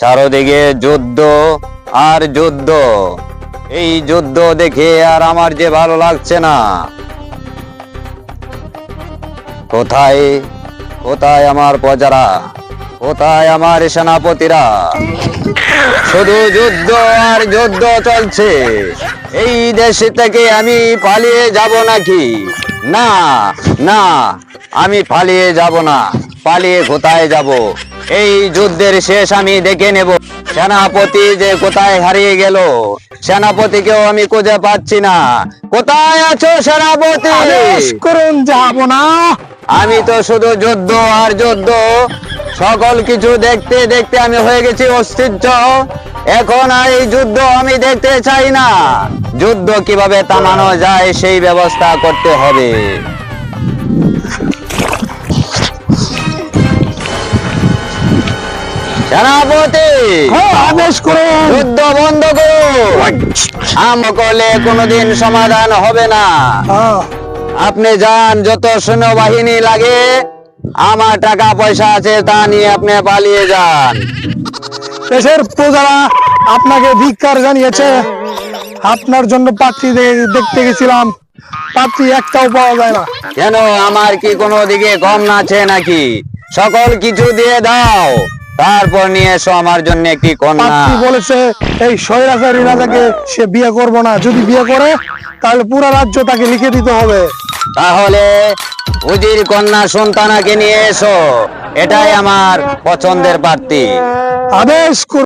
চারদিকে যুদ্ধ আর যুদ্ধ। এই যুদ্ধ দেখে আর আমার যে ভালো লাগছে না। কোথায় কোথায় আমার প্রজারা? কোথায় আমার সেনাপতিরা? শুধু যুদ্ধ আর যুদ্ধ চলছে। এই দেশ থেকে আমি পালিয়ে যাব নাকি? না না, আমি পালিয়ে যাব না। পালিয়ে কোথায় যাব? এই যুদ্ধের শেষ আমি দেখে নেব। সেনাপতি যে কোথায় হারিয়ে গেল সেনাপতিকেও আমি খুঁজে পাচ্ছি না। কোথায় আছো সেনাপতি? করুন যাব না। আমি তো শুধু যুদ্ধ আর যুদ্ধ। সকল কিছু দেখতে দেখতে আমি হয়ে গেছি অস্তিত্ব। এখন আর এই যুদ্ধ আমি দেখতে চাই না। যুদ্ধ কীভাবে থামানো যায় সেই ব্যবস্থা করতে হবে। সেনাপতি! আদেশ করুন। যুদ্ধ বন্ধ আমকলে কোনোদিন সমাধান হবে না। আপনি যান যত সৈন্যবাহিনী লাগে আমার টাকা পয়সা আছে তা নিয়ে আপনি পালিয়ে যান। দেশের প্রজারা আপনাকে ধিক্কার জানিয়েছে। আপনার জন্য পাত্রী দেখতে গেছিলাম। পাত্রী একটাও পাওয়া যায় না। কেন আমার কি কোনো দিকে কম আছে নাকি? সকল কিছু দিয়ে দাও। তারপর নিয়ে এসো আমার জন্য একটি কন্যা। পাত্রী বলেছে এই সৈরাজা রাজাকে সে বিয়ে করব না। যদি বিয়ে করে তাহলে পুরো রাজ্য তাকে লিখে দিতে হবে। তাহলে উজির কন্যা সন্তানাকে নিয়ে এসো। এটাই আমার পছন্দের প্রার্থী আদেশ